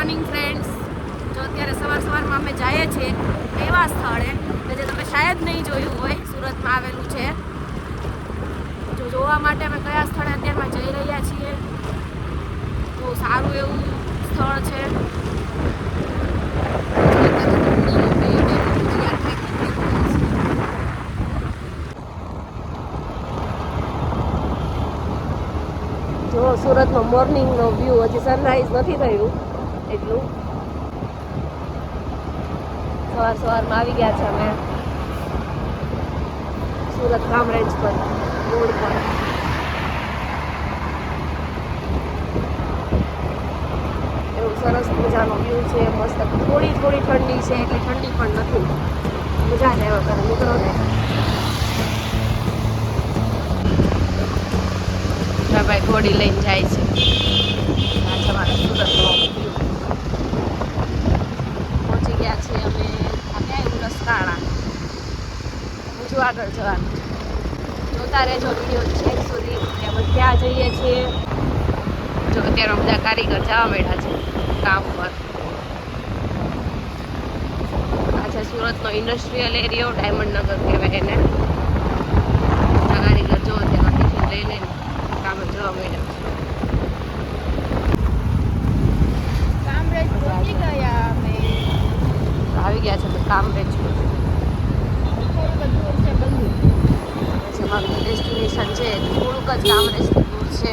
Morning friends જો અત્યારે સવાર સવારમાં અમે જઈએ છીએ એવા સ્થળે, કે જે તમે શાયદ નહીં જોયું હોય, સુરતમાં આવેલું છે. જો જોવા માટે અમે કયા સ્થળે અત્યારમાં જઈ રહ્યા છીએ? બહુ સારું એવું સ્થળ છે. જો સુરતમાં મોર્નિંગનો વ્યૂ હજી સનરાઈઝ નથી થયું. એટલું. સવાર સવારમાં આવી ગયા છે અમે. સુરત કામરેજ પર, રોડ પર. એવું સરસ મજાનો વ્યૂ છે, મસ્ત. થોડી થોડી ઠંડી છે, એટલી ઠંડી પણ નથી. મજા જ આવ્યા કરે મિત્રોને ભાઈ ઘોડી લઈને જાય છે. આ અમારા સુરતનો છીએ અમે આ ક્યાં આવ્યું રસકાણા હજુ આગળ જવાનું છે. જોતા રહેજો વીડિયો છેક સુધી ત્યાં ત્યાં જઈએ છીએ. જો અત્યારે બધા કારીગર જવા માંડ્યા છે કામ પર. આ છે સુરતનો ઇન્ડસ્ટ્રીયલ એરિયો ડાયમંડ નગર કહેવાય એને આ કારીગર જો અત્યારે ટિફિન લઈ લઈને કામે જવા માંડ્યા છે કામરેજ પહોંચી ગયા અમે આવી ગયા છે, તો કામ વેચવું ડેસ્ટિનેશન છે, થોડુંક જ કામરેજથી દૂર છે.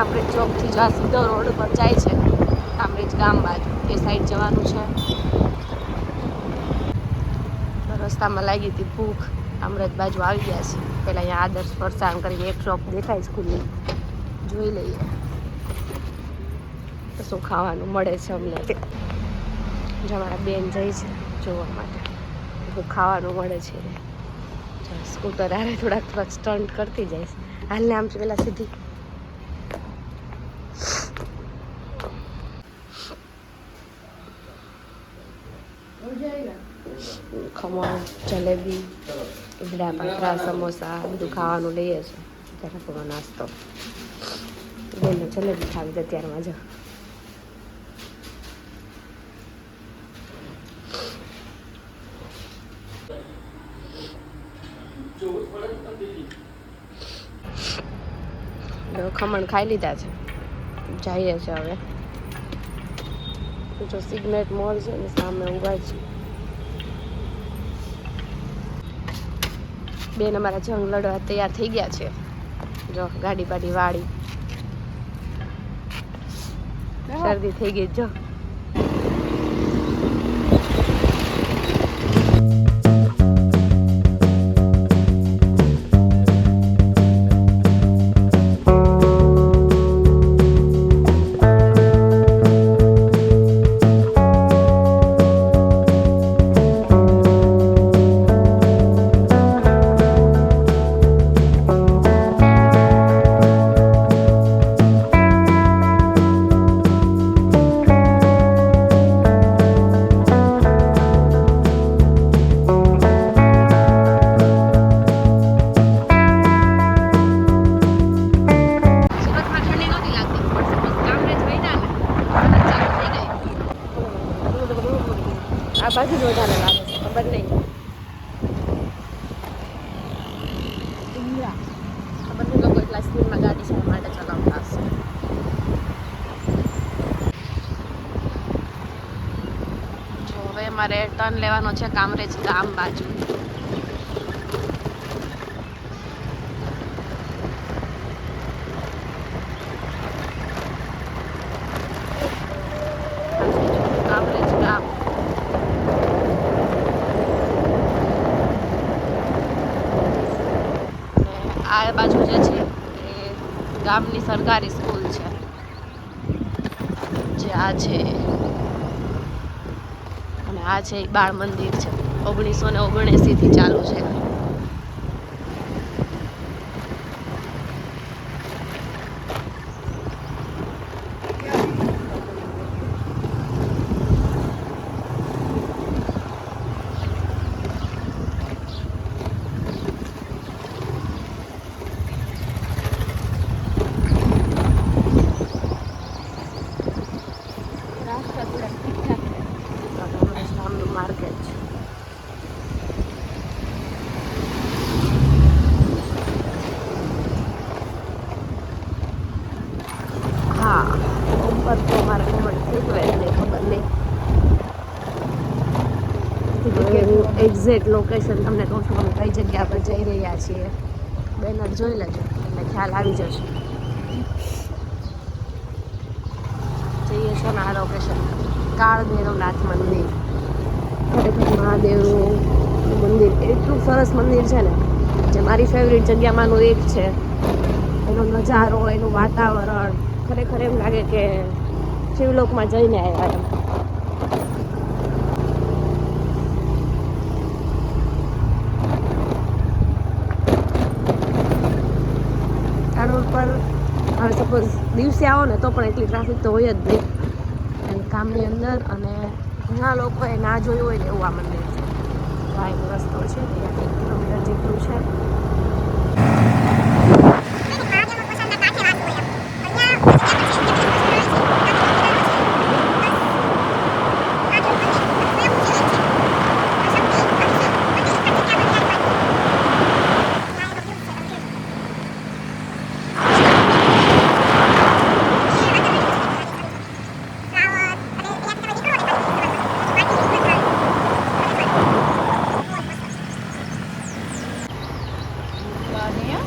આપણે ચોકથી જવા આ સીધો રોડ પર જાય છે, કામરેજ ગામ બાજુ, એ સાઈડ જવાનું છે. રસ્તામાં લાગી હતી ભૂખ, કામરેજ બાજુ આવી ગયા છે. પહેલાં અહીંયા આદર્શ ફરસાણ કરીને એક શોપ દેખાય છે ખુલ્લી જોઈ લઈએ. શું ખાવાનું મળે છે અમને? જો અમારા બેન જાય છે જોવા માટે. હું ખાવાનું મળે છે સ્કૂટર આરે થોડાક થોડાક સ્ટન્ટ કરતી જઈશ હાલને આમ છે પેલા સીધી. ખમણ, જલેબી ઈદડા પાત્રા સમોસા, બધું ખાવાનું લઈએ છીએ. ત્યારે પૂરો નાસ્તો. બેનને જલેબી ખાવી દે અત્યારમાં જો. ખમણ ખાઈ લીધા છે. જઈએ છે હવે. જો સિગ્નેટ મોલ છે ને સામે ઊભા છે. બેન અમારા જંગ લડવા તૈયાર થઈ ગયા છે. જો ગાડી બાડી વાળી. શરદી થઈ ગઈ જો. જો મારે ટર્ન લેવાનો છે કામરેજ ગામ બાજુ. આ બાજુ જે છે એ ગામની સરકારી સ્કૂલ છે. જે આ છે. આ છે બાળ મંદિર છે. ઓગણીસો ને ઓગણએંસીથી ચાલુ છે. એક્ઝેક્ટ લોકેશન તમને કહું છું, અમે કઈ જગ્યા પર જઈ રહ્યા છીએ. બેનર જોઈ લેજો એટલે ખ્યાલ આવી જશે. જઈએ છો ને આ લોકેશન કાળભૈરવનાથ મંદિર. ખરેખર મહાદેવનું મંદિર, એટલું સરસ મંદિર છે ને, જે મારી ફેવરિટ જગ્યામાંનું એક છે. એનો નજારો, એનું વાતાવરણ, ખરેખર એમ લાગે કે શિવલોકમાં જઈને આવ્યા એમ આ રોડ પર સપોઝ દિવસે આવો ને તો પણ એટલી ટ્રાફિક તો હોય જ નહીં. ગામની અંદર અને ઘણા લોકોએ ના જોયું હોય ને એવું આ મંદિર. છે આ રસ્તો છે, ત્યાં એક કિલોમીટર જેટલું છે અને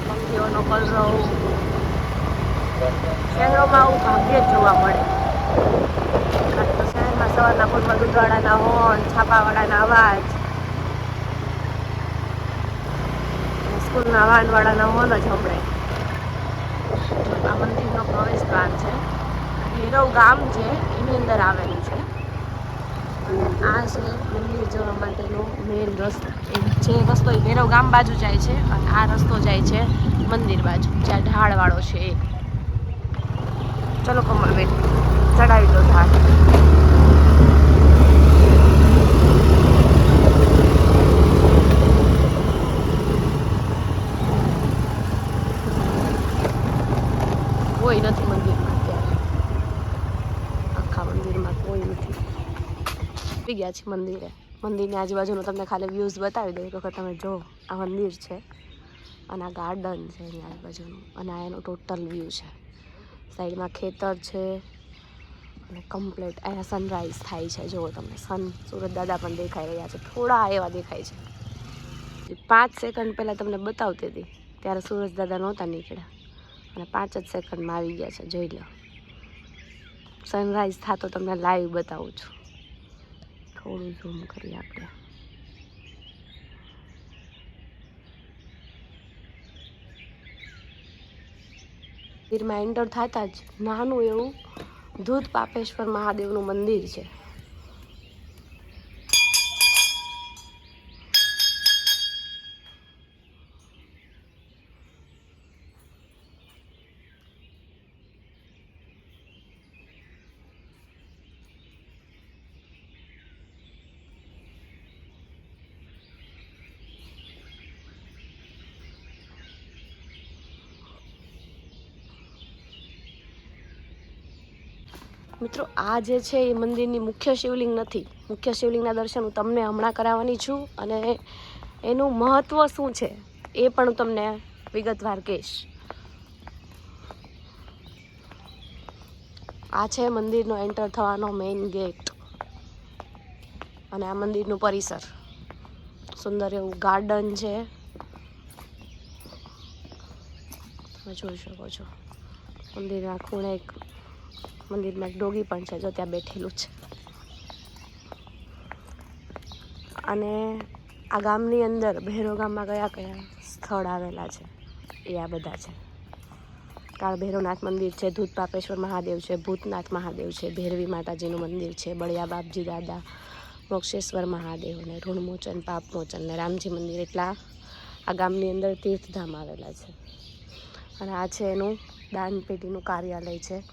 પંખીઓનો કલરવ શહેરોમાં આવું ભાગ્યે જ જોવા મળે. કારણ શહેરમાં સવારના ફૂલમાં દૂધવાળાના હોર્ન, છાપાવાળાના અવાજ સ્કૂલના વાનવાળાના હોર્ન જ સંભળાય. આ મંદિરનો પ્રવેશ દ્વાર છે ભૈરવ ગામ છે એની અંદર આવેલું છે. આ છે મંદિર જવા માટેનો મેઇન રસ્તો. જે રસ્તો એ ભૈરવ ગામ બાજુ જાય છે અને આ રસ્તો જાય છે મંદિર બાજુ, જ્યાં ઢાળવાળો છે એ. ચલો કમળબેન ચડાવી દો થાળ. કોઈ નથી મંદિરમાં અત્યારે. આખા મંદિરમાં કોઈ નથી. ગયા છે મંદિરે. મંદિરની આજુબાજુનું તમને ખાલી વ્યૂઝ બતાવી દઉં. તો તમે જો, આ મંદિર છે અને આ ગાર્ડન છે એની આજુબાજુનું. અને આ એનું ટોટલ વ્યૂ છે. સાઈડમાં ખેતર છે અને કમ્પ્લીટ અહીંયા સનરાઈઝ થાય છે. જુઓ તમને સન સુરત દાદા પણ દેખાઈ રહ્યા છે. થોડા એવા દેખાય છે. પાંચ સેકન્ડ પહેલાં તમને બતાવતી હતી, ત્યારે સુરજ દાદા નહોતા નીકળ્યા. અને પાંચ જ સેકન્ડમાં આવી ગયા છે, જોઈ લો. સનરાઈઝ થતો તમને લાઈવ બતાવું છું. થોડું ઝૂમ કરીએ આપણે. મંદિરમાં એન્ટર થતાં જ નાનું એવું ધૂત પાપેશ્વર મહાદેવનું મંદિર છે. મિત્રો, આ જે છે એ મંદિરની મુખ્ય શિવલિંગ નથી. મુખ્ય શિવલિંગના દર્શન હું તમને હમણાં કરાવવાની છું અને એનું મહત્ત્વ શું છે એ પણ હું તમને વિગતવાર કહીશ. આ છે મંદિરનો એન્ટર થવાનો મેઇન ગેટ અને આ મંદિરનું પરિસર. સુંદર એવું ગાર્ડન છે. તમે જોઈ શકો છો. મંદિરના ખૂણે એક મંદિરમાં એક ડોગી પણ છે, જો ત્યાં બેઠેલું છે. અને આ ગામની અંદર ભૈરવ ગામમાં કયા કયા સ્થળ આવેલા છે, એ આ બધા છે. કાળ ભૈરવનાથ મંદિર છે, ધૂત પાપેશ્વર મહાદેવ છે, ભૂતનાથ મહાદેવ છે, ભૈરવી માતાજીનું મંદિર છે, બળિયા બાપજી દાદા, મોક્ષેશ્વર મહાદેવ ને ઋણમોચન, પાપમોચન ને રામજી મંદિર એટલા આ ગામની અંદર તીર્થધામ આવેલા છે. અને આ છે એનું દાન પેટીનું કાર્યાલય છે.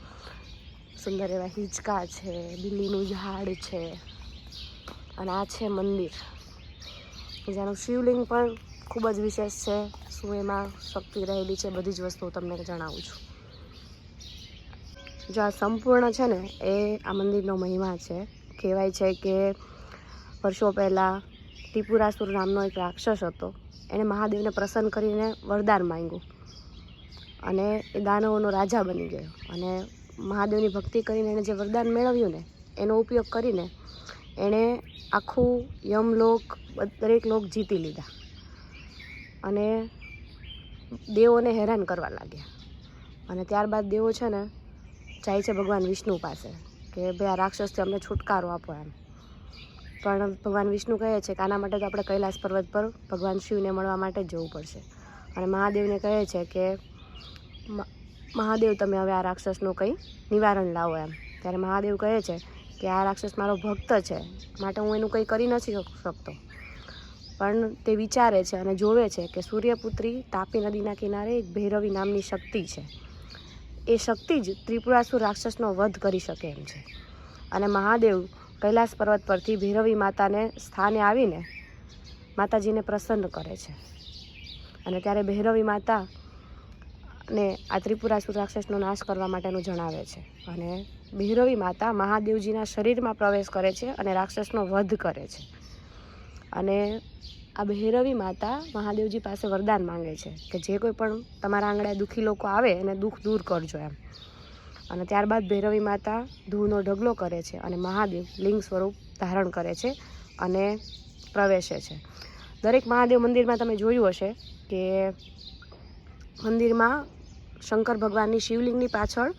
સુંદર એવા હિંચકા છે લીલીનું ઝાડ છે અને આ છે મંદિર. જેનું શિવલિંગ પણ ખૂબ જ વિશેષ છે. શું એમાં શક્તિ રહેલી છે બધી જ વસ્તુઓ તમને જણાવું છું. જો આ સંપૂર્ણ છે ને, એ આ મંદિરનો મહિમા છે. કહેવાય છે કે વર્ષો પહેલાં ત્રિપુરાસુર નામનો એક રાક્ષસ હતો. એણે મહાદેવને પ્રસન્ન કરીને વરદાન માંગ્યું અને એ દાનવોનો રાજા બની ગયો અને મહાદેવની ભક્તિ કરીને એણે જે વરદાન મેળવ્યું ને, એનો ઉપયોગ કરીને એણે આખું યમલોક, દરેક લોક જીતી લીધા. અને દેવોને હેરાન કરવા લાગ્યા. અને ત્યારબાદ દેવો છે ને, જાય છે ભગવાન વિષ્ણુ પાસે કે ભાઈ આ રાક્ષસથી અમને છુટકારો આપો એમ. પણ ભગવાન વિષ્ણુ કહે છે કે આના માટે તો આપણે કૈલાસ પર્વત પર ભગવાન શિવને મળવા માટે જવું પડશે. અને મહાદેવને કહે છે કે મહાદેવ તમે હવે આ રાક્ષસનું કંઈ નિવારણ લાવો એમ. ત્યારે મહાદેવ કહે છે કે આ રાક્ષસ મારો ભક્ત છે, માટે હું એનું કંઈ કરી નથી શકતો. પણ તે વિચારે છે અને જોવે છે કે સૂર્યપુત્રી તાપી નદીના કિનારે એક ભૈરવી નામની શક્તિ છે. એ શક્તિ જ ત્રિપુરાસુર રાક્ષસનો વધ કરી શકે એમ છે. અને મહાદેવ કૈલાસ પર્વત પરથી ભૈરવી માતાને સ્થાને આવીને માતાજીને પ્રસન્ન કરે છે. અને ત્યારે ભૈરવી માતા ને આ ત્રિપુરાસુર રાક્ષસનો નાશ કરવા માટેનું જણાવે છે. અને ભૈરવી માતા મહાદેવજીના શરીરમાં પ્રવેશ કરે છે અને રાક્ષસનો વધ કરે છે. અને આ ભૈરવી માતા મહાદેવજી પાસે વરદાન માંગે છે કે જે કોઈ પણ તમારા આંગણે દુઃખી લોકો આવે એને દુઃખ દૂર કરજો એમ. અને ત્યારબાદ ભૈરવી માતા ધૂળનો ઢગલો કરે છે અને મહાદેવ લિંગ સ્વરૂપ ધારણ કરે છે અને પ્રવેશે છે. દરેક મહાદેવ મંદિરમાં તમે જોયું હશે કે મંદિરમાં શંકર ભગવાનની શિવલિંગની પાછળ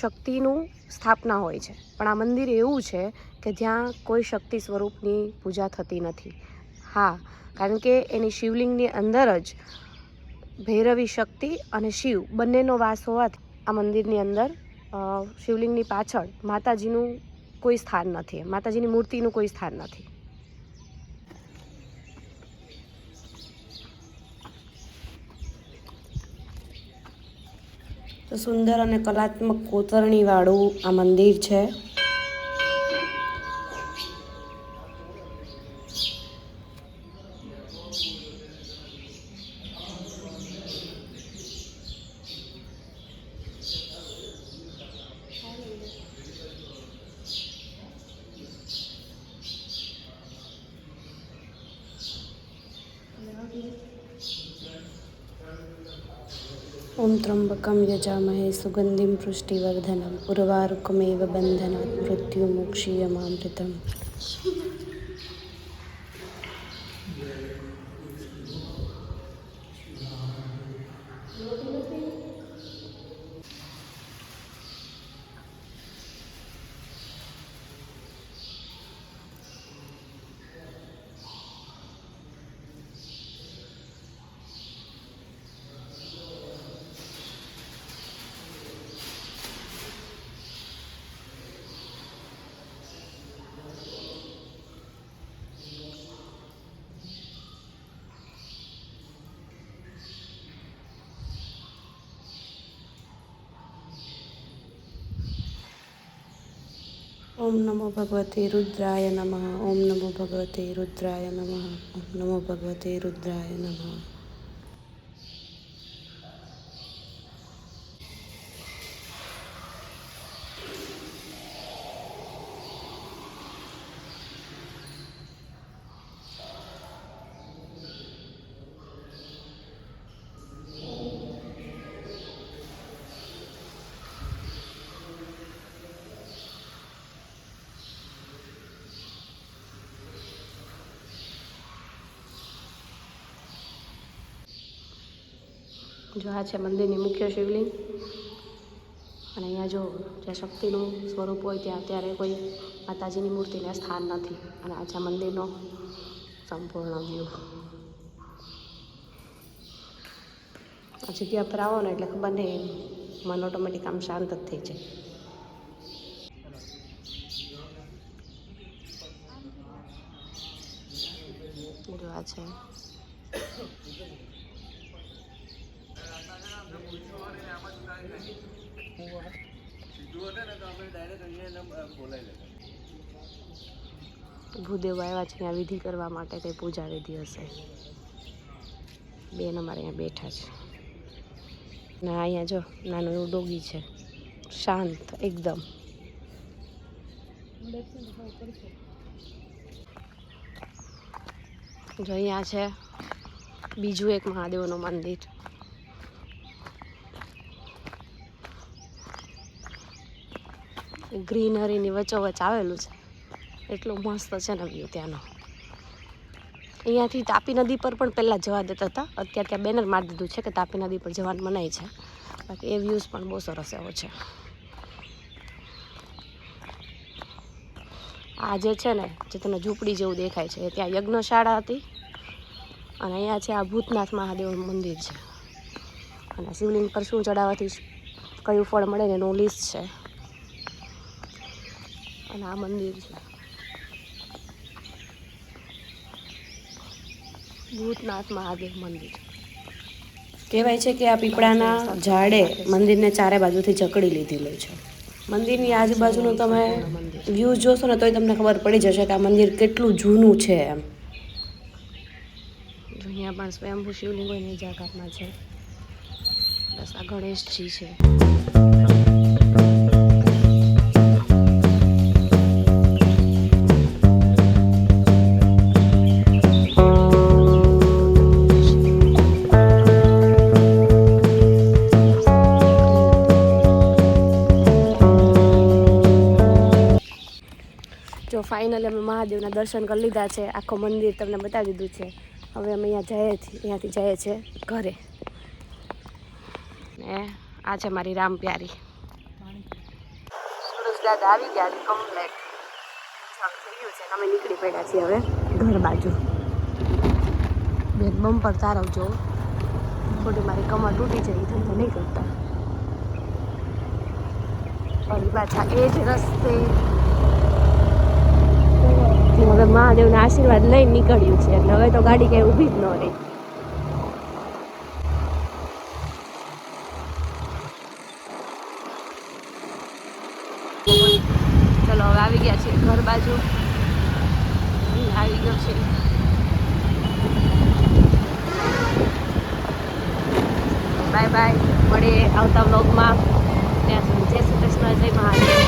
શક્તિનું સ્થાપના હોય છે. પણ આ મંદિર એવું છે કે જ્યાં કોઈ શક્તિ સ્વરૂપની પૂજા થતી નથી. હા, કારણ કે એની શિવલિંગની અંદર જ ભૈરવી શક્તિ અને શિવ બંનેનો વાસ હોવાથી આ મંદિરની અંદર શિવલિંગની પાછળ માતાજીનું કોઈ સ્થાન નથી. માતાજીની મૂર્તિનું કોઈ સ્થાન નથી. સુંદર અને કલાત્મક કોતરણીવાળું આ મંદિર છે. ઓમ ત્રંબકમ યજામહે સુગંધિમ પુષ્ટિવર્ધનમ ઉર્વારુકમેવ બંધનાत् મૃત્યુમોક્ષીયમામૃતમ ಓಂ ನಮೋ ಭಗವತೆ ರುದ್ರಾಯ ನಮಃ. ಓಂ ನಮೋ ಭಗವತೆ ರುದ್ರಾಯ ನಮಃ. ಓಂ ನಮೋ ಭಗವತೆ ರುದ್ರಾಯ ನಮಃ. જો આ છે મંદિરની મુખ્ય શિવલિંગ. અને અહીંયા જો જ્યાં શક્તિનું સ્વરૂપ હોય ત્યાં અત્યારે કોઈ માતાજીની મૂર્તિને સ્થાન નથી. અને આ છે મંદિરનો સંપૂર્ણ વ્યૂ આ જગ્યા પર આવો ને એટલે ખબર નહીં, મન ઓટોમેટિક આમ શાંત જ થઈ જાય. જો છે. ભૂદેવ આવ્યા છે અહીંયા વિધિ કરવા માટે કંઈ પૂજા વિધિ હશે. બેન અમારે અહીંયા બેઠા છે. ને અહીંયા જો, નાનું એવું ડોગી છે. શાંત, એકદમ. જો અહીંયા છે બીજું એક મહાદેવનું મંદિર. ગ્રીનરીની વચ્ચોવચ આવેલું છે. એટલું મસ્ત છે ને વ્યૂ ત્યાંનો. અહીંયાથી તાપી નદી પર પણ પહેલાં જવા દેતા હતા. અત્યારે ત્યાં બેનર મારી દીધું છે કે તાપી નદી પર જવાનું મનાય છે. બાકી એ વ્યૂઝ પણ બહુ સરસ એવો છે. આ જે છે ને, જે તમને ઝૂંપડી જેવું દેખાય છે ત્યાં યજ્ઞશાળા હતી. અને અહીંયા છે આ ભૂતનાથ મહાદેવનું મંદિર છે. અને શિવલિંગ પર શું ચડાવવાથી કયું ફળ મળે ને એનું લિસ્ટ છે. અને આ મંદિર છે. ભૂતનાથ મહાદેવ મંદિર. કહેવાય છે કે આ પીપળાના ઝાડે મંદિરને ચારે બાજુથી જકડી લીધેલું છે. મંદિરની આજુબાજુનું તમે વ્યૂ જોશો ને તોય તમને ખબર પડી જશે કે આ મંદિર કેટલું જૂનું છે એમ. જો અહીંયા પણ સ્વયંભૂ શિવલિંગ હોય એની જાકાતમાં છે. બસ આ ગણેશજી છે. જો ફાઇનલી અમે મહાદેવના દર્શન કરી લીધા છે, આખો મંદિર તમને બતાવી દીધું છે. હવે અમે અહીંયા જઈએ છીએ, અહીંયાથી જઈએ છીએ ઘરે. ને આ છે મારી રામ પ્યારી. સુરજ આવી ગયા છે કમ્પ્લેટ થઈ ગયું છે, અમે નીકળી પડ્યા છીએ હવે ઘર બાજુ. બેન બમ્પર તારવજો. ખોટી મારી કમર તૂટી જાય એ ધંધો નહીં કરતા. ફરી પાછા એ જ રસ્તે. હવે મહાદેવના આશીર્વાદ લઈને નીકળ્યું છે. એટલે હવે તો ગાડી ક્યાંય ઊભી જ ન રહી. ચલો, હવે આવી ગયા છીએ ઘર બાજુ. આવી ગયો છે. બાય બાય, મળીએ આવતા વ્લોગમાં ત્યાં સુધી જય શ્રી કૃષ્ણ, જય મહાદેવ.